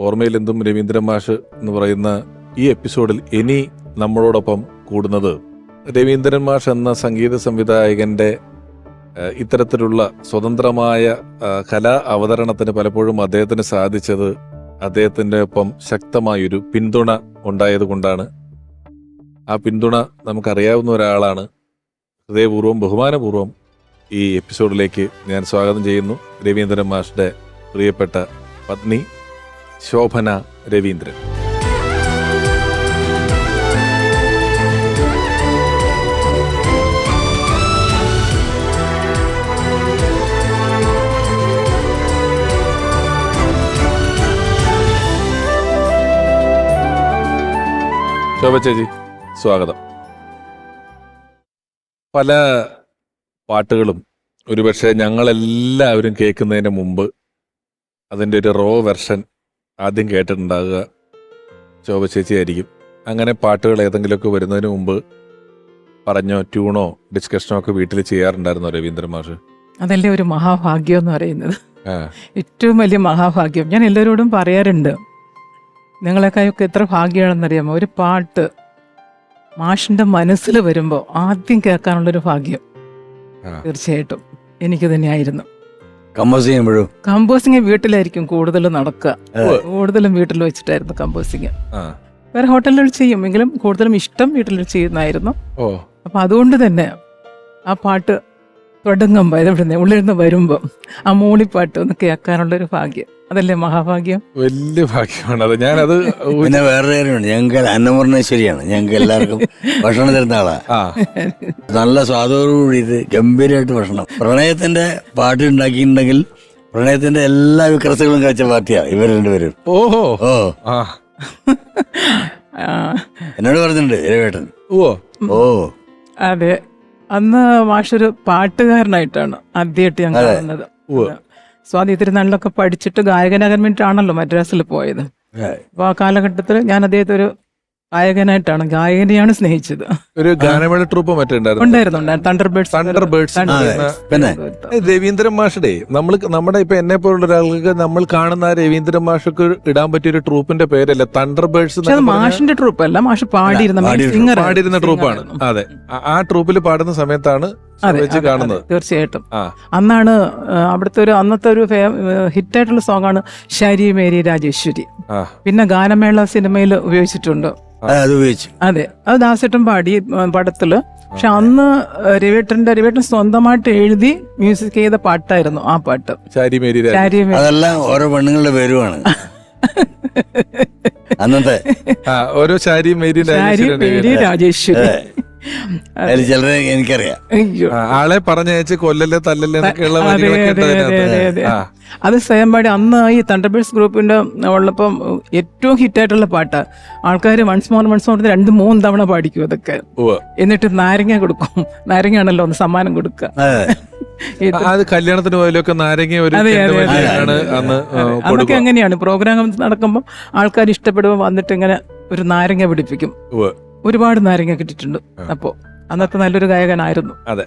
ഓർമ്മയിൽ എന്തും രവീന്ദ്രൻ മാഷ് എന്ന് പറയുന്ന ഈ എപ്പിസോഡിൽ ഇനി നമ്മളോടൊപ്പം കൂടുന്നത് രവീന്ദ്രൻ മാഷ് എന്ന സംഗീത സംവിധായകന്റെ ഇത്തരത്തിലുള്ള സ്വതന്ത്രമായ കലാ അവതരണത്തിന് പലപ്പോഴും അദ്ദേഹത്തിന് സാധിച്ചത് അദ്ദേഹത്തിന്റെ ഒപ്പം ശക്തമായൊരു പിന്തുണ ഉണ്ടായതുകൊണ്ടാണ്. ആ പിന്തുണ നമുക്കറിയാവുന്ന ഒരാളാണ്. ഹൃദയപൂർവം ബഹുമാനപൂർവം ഈ എപ്പിസോഡിലേക്ക് ഞാൻ സ്വാഗതം ചെയ്യുന്നു. രവീന്ദ്രൻ മാഷിന്റെ പ്രിയപ്പെട്ട പത്നി ശോഭന രവീന്ദ്രൻ. ശോഭ ചേച്ചി സ്വാഗതം. പല പാട്ടുകളും ഒരുപക്ഷെ ഞങ്ങളെല്ലാവരും കേൾക്കുന്നതിന് മുമ്പ് അതിന്റെ ഒരു റോ വെർഷൻ ആദ്യം കേട്ടിട്ടുണ്ടാകുക. ശോഭ ചേച്ചിയായിരിക്കും അങ്ങനെ പാട്ടുകൾ ഏതെങ്കിലുമൊക്കെ വരുന്നതിന് മുമ്പ് പറഞ്ഞോ ട്യൂണോ ഡിസ്കഷനോ ഒക്കെ വീട്ടിൽ ചെയ്യാറുണ്ടായിരുന്നു രവീന്ദ്രൻ മാഷ്? അതല്ലേ ഒരു മഹാഭാഗ്യം എന്ന് പറയുന്നത്. ഏറ്റവും വലിയ മഹാഭാഗ്യം. ഞാൻ എല്ലാവരോടും പറയാറുണ്ട്. നിങ്ങളെക്കായൊക്കെ എത്ര ഭാഗ്യമാണെന്നറിയാമോ? ഒരു പാട്ട് മാഷിന്റെ മനസ്സിൽ വരുമ്പോൾ ആദ്യം കേൾക്കാനുള്ളൊരു ഭാഗ്യം. തീർച്ചയായിട്ടും എനിക്ക് തന്നെയായിരുന്നു. കമ്പോസ് ചെയ്യുമ്പോഴും കമ്പോസിങ് വീട്ടിലായിരിക്കും കൂടുതൽ നടക്കുക. കൂടുതലും വീട്ടിൽ വെച്ചിട്ടായിരുന്നു കമ്പോസിങ്. വേറെ ഹോട്ടലിൽ ചെയ്യും എങ്കിലും കൂടുതലും ഇഷ്ടം വീട്ടിൽ ചെയ്യുന്നായിരുന്നു അപ്പൊ അതുകൊണ്ട് തന്നെ ആ പാട്ട് തുടങ്ങുമ്പോൾ ഇതെവിടെ ഉള്ളിൽ നിന്ന് വരുമ്പോൾ ആ മൂളിപ്പാട്ട് ഒന്ന് കേൾക്കാനുള്ളൊരു ഭാഗ്യം. അതല്ലേ മഹാഭാഗ്യം? വലിയ ഭാഗ്യമാണ്. അത് ഞാനത് പിന്നെ വേറൊരു കാര്യമുണ്ട്. ഞങ്ങൾക്ക് അന്നപൂർണേശ്വരിയാണ്. ഞങ്ങൾക്ക് എല്ലാവർക്കും ഭക്ഷണം തരുന്ന ആളാ. ആ. നല്ല സ്വാദോട് കൂടിയിട്ട് ഗംഭീരമായിട്ട് ഭക്ഷണം. പ്രണയത്തിന്റെ പാട്ട് ഉണ്ടാക്കിയിട്ടുണ്ടെങ്കിൽ പ്രണയത്തിന്റെ എല്ലാ വിക്രസങ്ങളും കഴിച്ച പാർട്ടിയാ ഇവർ രണ്ടുപേരും. ഓഹോ. ഓ. എന്നോട് പറഞ്ഞിട്ടുണ്ട് ഇരവേട്ടൻ ഓ ഓ. അതെ. അന്ന് മാഷൊരു പാട്ടുകാരനായിട്ടാണ് ആദ്യമായിട്ട് ഞാൻ കാണുന്നത്. സ്വാതി തിരുനാളിലൊക്കെ പഠിച്ചിട്ട് ഗായകനാകാൻ വേണ്ടിയിട്ടാണല്ലോ മദ്രാസിൽ പോയത്. അപ്പൊ അപ്പോൾ ആ കാലഘട്ടത്തിൽ ഞാൻ അദ്ദേഹത്തെ ഒരു ഗായകനായിട്ടാണ് ഗായകനെയാണ് സ്നേഹിച്ചത്. ഒരു ഗാനമേള ട്രൂപ്പ് മറ്റേ ഉണ്ടായിരുന്നു. ഉണ്ടായിരുന്നു തണ്ടർ ബേർഡ്സ് തണ്ടർ ബേർഡ്സ് പിന്നെ രവീന്ദ്രൻ മാഷുടെ നമ്മൾ നമ്മുടെ ഇപ്പൊ എന്നെ പോലുള്ള ഒരാൾക്ക് നമ്മൾ കാണുന്ന രവീന്ദ്രൻ മാഷക്ക് ഇടാൻ പറ്റിയ ഒരു ട്രൂപ്പിന്റെ പേരല്ല? തണ്ടർ ബേർഡ്സ് പക്ഷെ മാഷിന്റെ ട്രൂപ്പ് അല്ല മാഷ് പാടിയിരുന്ന പാടിയിരുന്ന- ട്രൂപ്പാണ്. അതെ. ആ- ട്രൂപ്പിൽ പാടുന്ന സമയത്താണ് വെച്ച് അതെ, കാണുന്നത്. തീർച്ചയായിട്ടും. അന്നാണ് അവിടുത്തെ ഒരു അന്നത്തെ ഒരു ഹിറ്റായിട്ടുള്ള ആണ് ശരി മേരി രാജേശ്വരി. പിന്നെ ഗാനമേള സിനിമയിൽ ഉപയോഗിച്ചിട്ടുണ്ട്. അതെ, അത് ഉപയോഗിച്ചു. അതെ അത് ദാസേട്ടൻ പാടി പടത്തിൽ. പക്ഷെ അന്ന് രവിയേട്ടന്റെ രവിയേട്ടൻ സ്വന്തമായിട്ട് എഴുതി മ്യൂസിക് ചെയ്ത പാട്ടായിരുന്നു ആ പാട്ട്. അതെല്ലാം ഓരോ പെണ്ണുങ്ങളുടെ പേരുമാണ്. അന്നത്തെ. ഓരോ ശാരി മേരി രാജേശ്വരി. അതിൽ ചിലരെ എനിക്കറിയാം. അയ്യോ. ആളെ പറഞ്ഞയച്ച് കൊല്ലല്ലേ തല്ലല്ലേ എന്നൊക്കെയുള്ള അതെ, വരികളൊക്കെ അതെ, ഉണ്ട് അതെ, അതെ, അതിനകത്ത്. അതെ. ആ. അത് സ്വയംപാടി അന്ന് ഈ തണ്ടർബേഴ്സ് ഗ്രൂപ്പിന്റെ ഉള്ളപ്പം ഏറ്റവും ഹിറ്റായിട്ടുള്ള പാട്ട്. ആൾക്കാർ വൺസ് മോർ വൺസ് മോർ രണ്ട് മൂന്ന് തവണ പാടിക്കും അതൊക്കെ. ഉവ്വ്. എന്നിട്ട് നാരങ്ങ കൊടുക്കും. നാരങ്ങയാണല്ലോ ഒന്ന് സമ്മാനം കൊടുക്കുക. അതെ. ഇത് ആ, അത് കല്യാണത്തിന് പോയാലൊക്കെ നാരങ്ങ ഒരു അതെ, ചെണ്ട അതെ, അതെ, വലിയാണ് അതെ. അന്ന് ആ, അതൊക്കെ കൊടുക്കുക. എങ്ങനെയാണ് പ്രോഗ്രാം നടക്കുമ്പോൾ ആൾക്കാർ ഇഷ്ടപ്പെടുമ്പോൾ വന്നിട്ട് ഇങ്ങനെ ഒരു നാരങ്ങ പിടിപ്പിക്കും. ഉവ്വ്. ഒരുപാട് നാരങ്ങ കിട്ടിയിട്ടുണ്ട്. അപ്പോ അന്നത്തെ നല്ലൊരു ഗായകനായിരുന്നു. അതെ.